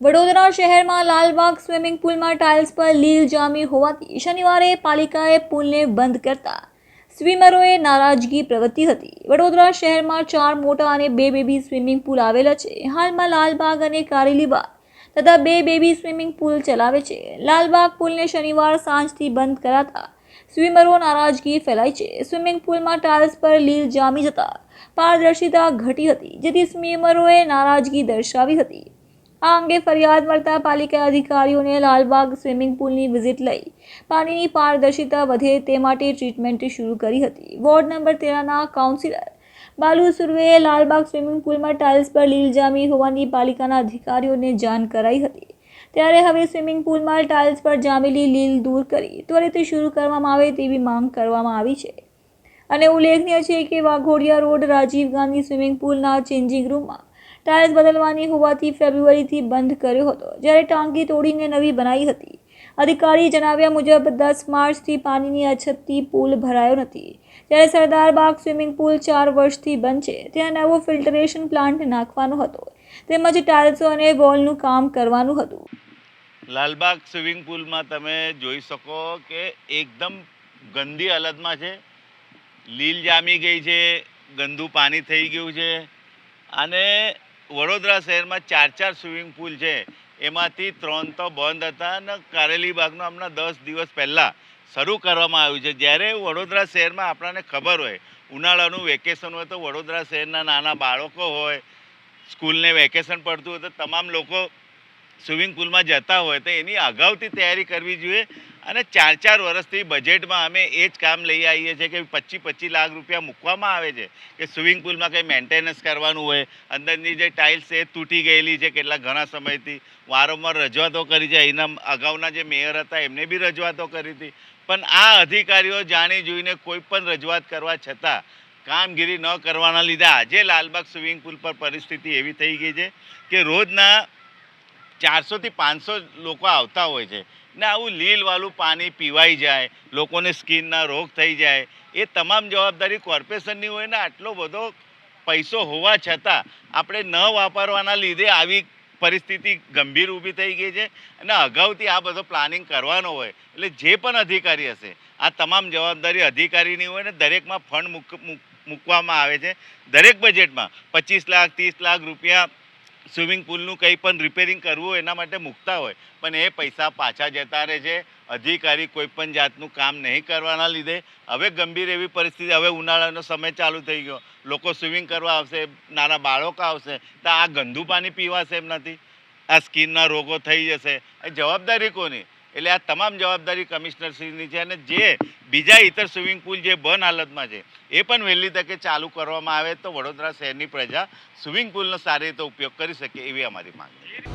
વડોદરા શહેરમાં લાલબાગ સ્વિમિંગ પુલમાં ટાઇલ્સ પર લીલ જામી હોવાથી શનિવારે પાલિકાએ પુલને બંધ કરતા સ્વિમરોએ નારાજગી પ્રવર્તી હતી. વડોદરા શહેરમાં ચાર મોટા અને બે બેબી સ્વિમિંગ પુલ આવેલા છે. હાલમાં લાલબાગ અને કારેલીબાગ તથા બે બેબી સ્વિમિંગ પુલ ચલાવે છે. લાલબાગ પુલને શનિવાર સાંજથી બંધ કરાતા સ્વિમરો નારાજગી ફેલાઈ છે. સ્વિમિંગ પુલમાં ટાઇલ્સ પર લીલ જામી જતા પારદર્શિતા ઘટી હતી, જેથી સ્વિમરોએ નારાજગી દર્શાવી હતી. આ અંગે ફરિયાદ મળતા પાલિકા અધિકારીઓને લાલબાગ સ્વિમિંગ પુલની વિઝિટ લઈ પાણીની પારદર્શિતા વધે તે માટે ટ્રીટમેન્ટ શરૂ કરી હતી. વોર્ડ નંબર તેરના કાઉન્સિલર બાલુ સુર્વેએ લાલબાગ સ્વિમિંગ પુલમાં ટાઇલ્સ પર લીલ જામી હોવાની પાલિકાના અધિકારીઓને જાણ કરાઈ હતી. ત્યારે હવે સ્વિમિંગ પુલમાં ટાઇલ્સ પર જામેલી લીલ દૂર કરી ત્વરિત શરૂ કરવામાં આવે તેવી માંગ કરવામાં આવી છે. અને ઉલ્લેખનીય છે કે વાઘોડિયા રોડ રાજીવ ગાંધી સ્વિમિંગ પુલના ચેન્જિંગ રૂમમાં ટાઇલ્સ બદલવાની હોવાથી ફેબ્રુઆરીથી બંધ કર્યો હતો, જ્યારે ટાંકી તોડીને નવી બનાવી હતી. અધિકારી જણાવ્યા મુજબ, દસ માર્ચથી પાણીની અછતથી પુલ ભરાયો નથી. જ્યારે સરદારબાગ સ્વિમિંગ પુલ ચાર વર્ષથી બંધ છે, ત્યાં નવો ફિલ્ટરેશન પ્લાન્ટ નાખવાનો હતો, તેમજ ટાઇલ્સો અને વોલનું કામ કરવાનું હતું. લાલબાગ સ્વિમિંગ પુલમાં તમે જોઈ શકો કે એકદમ ગંદી હાલતમાં છે. લીલ જામી ગઈ છે, ગંદુ પાણી થઈ ગયું છે. અને વડોદરા શહેરમાં ચાર ચાર સ્વિમિંગ પુલ છે. એમાંથી ત્રણ તો બંધ હતા અને કારેલી બાગનો હમણાં દસ દિવસ પહેલાં શરૂ કરવામાં આવ્યું છે. જ્યારે વડોદરા શહેરમાં આપણને ખબર હોય, ઉનાળાનું વેકેશન હોય તો વડોદરા શહેરના નાના બાળકો હોય, સ્કૂલને વેકેશન પડતું હોય તો તમામ લોકો સ્વિમિંગ પુલમાં જતા હોય તો એની અગાઉથી તૈયારી કરવી જોઈએ. અને ચાર ચાર વર્ષથી બજેટમાં અમે એ જ કામ લઈ આવીએ છીએ કે પચીસ પચીસ લાખ રૂપિયા મૂકવામાં આવે છે કે સ્વિમિંગ પુલમાં કંઈ મેન્ટેનન્સ કરવાનું હોય, અંદરની જે ટાઇલ્સ એ તૂટી ગયેલી છે કેટલા ઘણા સમયથી, વારંવાર રજૂઆતો કરી છે. એના અગાઉના જે મેયર હતા એમને બી રજૂઆતો કરી હતી. પણ આ અધિકારીઓ જાણી જોઈને કોઈ પણ રજૂઆત કરવા છતાં કામગીરી ન કરવાના લીધે આજે લાલબાગ સ્વિમિંગ પુલ પર પરિસ્થિતિ એવી થઈ ગઈ છે કે રોજના ચારસોથી પાંચસો લોકો આવતા હોય છે. ને આવું લીલવાળું પાણી પીવાઈ જાય, લોકોને સ્કિનના રોગ થઈ જાય, એ તમામ જવાબદારી કોર્પોરેશનની હોય ને આટલો બધો પૈસો હોવા છતાં આપણે ન વાપરવાના લીધે આવી પરિસ્થિતિ ગંભીર ઊભી થઈ ગઈ છે અને અગાઉથી આ બધો પ્લાનિંગ કરવાનો હોય, એટલે જે પણ અધિકારી હશે, આ તમામ જવાબદારી અધિકારીની હોય ને દરેકમાં ફંડ મૂક મૂક- મૂકવામાં આવે છે. દરેક બજેટમાં પચીસ લાખ, ત્રીસ લાખ રૂપિયા સ્વિમિંગ પુલનું કંઈ પણ રિપેરિંગ કરવું એના માટે મૂકતા હોય. પણ એ પૈસા પાછા જતા રહે છે. અધિકારી કોઈ પણ જાતનું કામ નહીં કરવાના લીધે. હવે ગંભીર એવી પરિસ્થિતિ, હવે ઉનાળાનો સમય ચાલુ થઈ ગયો. લોકો સ્વિમિંગ કરવા આવશે, નાના બાળકો આવશે, તો આ ગંદુ પાણી પીવાશે એમ નથી. આ સ્કિનના રોગો થઈ જશે. એ જવાબદારી કોની? એટલે આ તમામ જવાબદારી કમિશનરશ્રીની છે અને જે બીજા ઇતર સ્વિમિંગ પુલ જે બંધ હાલતમાં છે, એ પણ વહેલી તકે ચાલુ કરવામાં આવે તો વડોદરા શહેરની પ્રજા સ્વિમિંગ પુલનો સારી રીતે ઉપયોગ કરી શકે એવી અમારી માંગ છે.